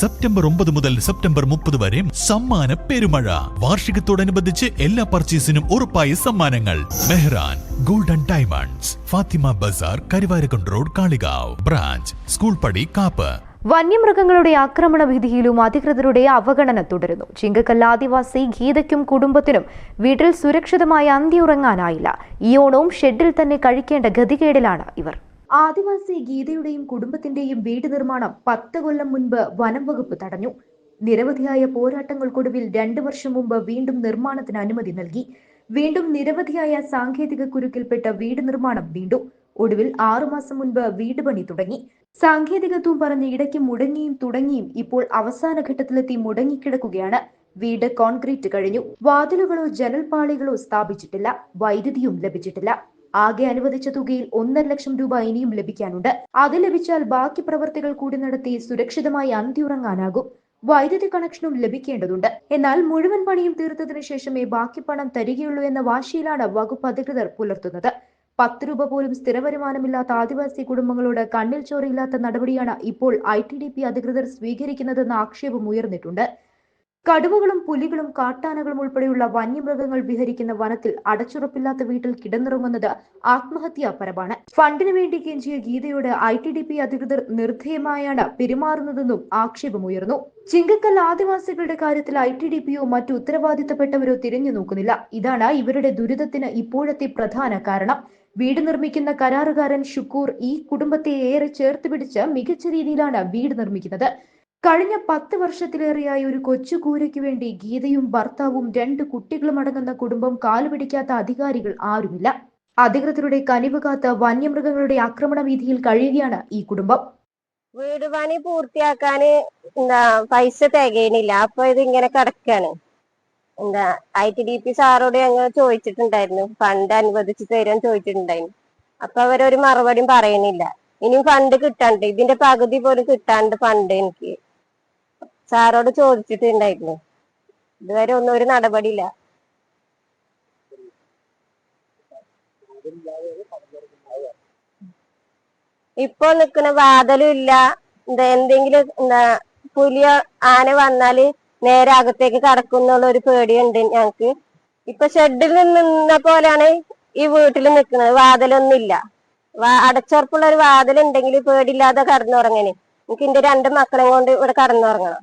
September ഒമ്പത് മുതൽ September മുപ്പത് വരെ സമ്മാന പെരുമഴ. വാർഷികത്തോടനുബന്ധിച്ച് എല്ലാ പർച്ചേസിനും ഉറപ്പായ സമ്മാനങ്ങൾ. Mehran golden diamonds Fathima Bazar Karuvarakundu road Kalikavu. Branch school Padi Kappu. വന്യമൃഗങ്ങളുടെ ആക്രമണ ഭീതിയിലും അധികൃതരുടെ അവഗണന തുടരുന്നു. ചിങ്കക്കല്ല ആദിവാസി ഗീതയ്ക്കും കുടുംബത്തിനും വീട്ടിൽ സുരക്ഷിതമായി അന്തിയുറങ്ങാനായില്ല. ഈ ഓണവും ഷെഡിൽ തന്നെ കഴിക്കേണ്ട ഗതികേടിലാണ് ഇവർ. ആദിവാസി ഗീതയുടെയും കുടുംബത്തിന്റെയും വീട് നിർമ്മാണം പത്ത് കൊല്ലം മുൻപ് വനം വകുപ്പ് തടഞ്ഞു. നിരവധിയായ പോരാട്ടങ്ങൾക്കൊടുവിൽ രണ്ടു വർഷം മുമ്പ് വീണ്ടും നിർമ്മാണത്തിന് അനുമതി നൽകി. വീണ്ടും നിരവധിയായ സാങ്കേതിക കുരുക്കിൽപ്പെട്ട വീട് നിർമ്മാണം വീണ്ടും. ഒടുവിൽ ആറുമാസം മുൻപ് വീട് പണി തുടങ്ങി. സാങ്കേതികത്വം പറഞ്ഞ് ഇടയ്ക്ക് മുടങ്ങിയും തുടങ്ങിയും ഇപ്പോൾ അവസാന ഘട്ടത്തിലെത്തി മുടങ്ങിക്കിടക്കുകയാണ്. വീട് കോൺക്രീറ്റ് കഴിഞ്ഞു. വാതിലുകളോ ജനൽപാളികളോ സ്ഥാപിച്ചിട്ടില്ല. വൈദ്യുതിയും ലഭിച്ചിട്ടില്ല. ആകെ അനുവദിച്ച തുകയിൽ ഒന്നര ലക്ഷം രൂപ ഇനിയും ലഭിക്കാനുണ്ട്. അത് ലഭിച്ചാൽ ബാക്കി പ്രവർത്തികൾ കൂടി നടത്തി സുരക്ഷിതമായി അന്തിയുറങ്ങാനാകും വൈദ്യുതി കണക്ഷനും ലഭിക്കേണ്ടതുണ്ട്. എന്നാൽ മുഴുവൻ പണിയും തീർത്തതിനു ശേഷമേ ബാക്കി പണം തരികയുള്ളൂ എന്ന വാശിയിലാണ് വകുപ്പ് അധികൃതർ പുലർത്തുന്നത്. പത്ത് രൂപ പോലും സ്ഥിര വരുമാനമില്ലാത്ത ആദിവാസി കുടുംബങ്ങളോട് കണ്ണിൽ ചോരയില്ലാത്ത നടപടിയാണ് ഇപ്പോൾ ഐ ടി ഡി പി അധികൃതർ സ്വീകരിക്കുന്നതെന്ന ആക്ഷേപം ഉയർന്നിട്ടുണ്ട്. കടുവകളും പുലികളും കാട്ടാനകളും ഉൾപ്പെടെയുള്ള വന്യമൃഗങ്ങൾ വിഹരിക്കുന്ന വനത്തിൽ അടച്ചുറപ്പില്ലാത്ത വീട്ടിൽ കിടന്നിറങ്ങുന്നത് ആത്മഹത്യാപരമാണ് ഫണ്ടിനു വേണ്ടി കെഞ്ചിയ ഗീതയോട് ഐ ടി ഡി പി അധികൃതർ നിർദ്ധയമായാണ് പെരുമാറുന്നതെന്നും ആക്ഷേപമുയർന്നു. ചിങ്കക്കൽ ആദിവാസികളുടെ കാര്യത്തിൽ ഐ ടി ഡി പിയോ മറ്റു ഉത്തരവാദിത്തപ്പെട്ടവരോ തിരിഞ്ഞു നോക്കുന്നില്ല. ഇതാണ് ഇവരുടെ ദുരിതത്തിന് ഇപ്പോഴത്തെ പ്രധാന കാരണം. വീട് നിർമ്മിക്കുന്ന കരാറുകാരൻ ഷുക്കൂർ ഈ കുടുംബത്തെ ഏറെ ചേർത്ത് പിടിച്ച് മികച്ച രീതിയിലാണ് വീട് നിർമ്മിക്കുന്നത്. കഴിഞ്ഞ പത്ത് വർഷത്തിലേറെയായി ഒരു കൊച്ചു കൂരയ്ക്ക് വേണ്ടി ഗീതയും ഭർത്താവും രണ്ട് കുട്ടികളും അടങ്ങുന്ന കുടുംബം കാലുപിടിക്കാത്ത അധികാരികൾ ആരുമില്ല. അധികൃതരുടെ കനിവ് കാത്ത വന്യമൃഗങ്ങളുടെ ആക്രമണ വീതിയിൽ കഴിയുകയാണ് ഈ കുടുംബം. വീട് പണി പൂർത്തിയാക്കാന് എന്താ പൈസ തികയണില്ല. അപ്പൊ ഇത് ഇങ്ങനെ കിടക്കാണ്. എന്താ ഐ ടി ഡി പി സാറോട് ഞങ്ങൾ ചോദിച്ചിട്ടുണ്ടായിരുന്നു. ഫണ്ട് അനുവദിച്ചു തരാൻ ചോദിച്ചിട്ടുണ്ടായിരുന്നു. അപ്പൊ അവരൊരു മറുപടിയും പറയണില്ല. ഇനിയും ഫണ്ട് കിട്ടാണ്ട് ഇതിന്റെ പകുതി പോലും കിട്ടാണ്ട് ഫണ്ട് എനിക്ക്. സാറോട് ചോദിച്ചിട്ടുണ്ടായിരുന്നു. ഇതുവരെ ഒന്നും ഒരു ഇല്ല ഇപ്പൊ നിക്കുന്ന വാതലും ഇല്ല. എന്താ എന്തെങ്കിലും എന്താ പുലിയോ ആന വന്നാൽ നേരെ അകത്തേക്ക് കടക്കുന്നുള്ള ഒരു പേടിയുണ്ട് ഞങ്ങക്ക്. ഇപ്പൊ ഷെഡിൽ നിന്ന പോലെയാണ് ഈ വീട്ടിൽ നിൽക്കുന്നത്. വാതലൊന്നും ഇല്ല. വാ- അടച്ചുറപ്പുള്ള ഒരു വാതിലുണ്ടെങ്കിൽ പേടിയില്ലാതെ കടന്നുറങ്ങനെ. എനിക്ക് എന്റെ രണ്ട് മക്കളെ കൊണ്ട് ഇവിടെ കടന്നുറങ്ങണം.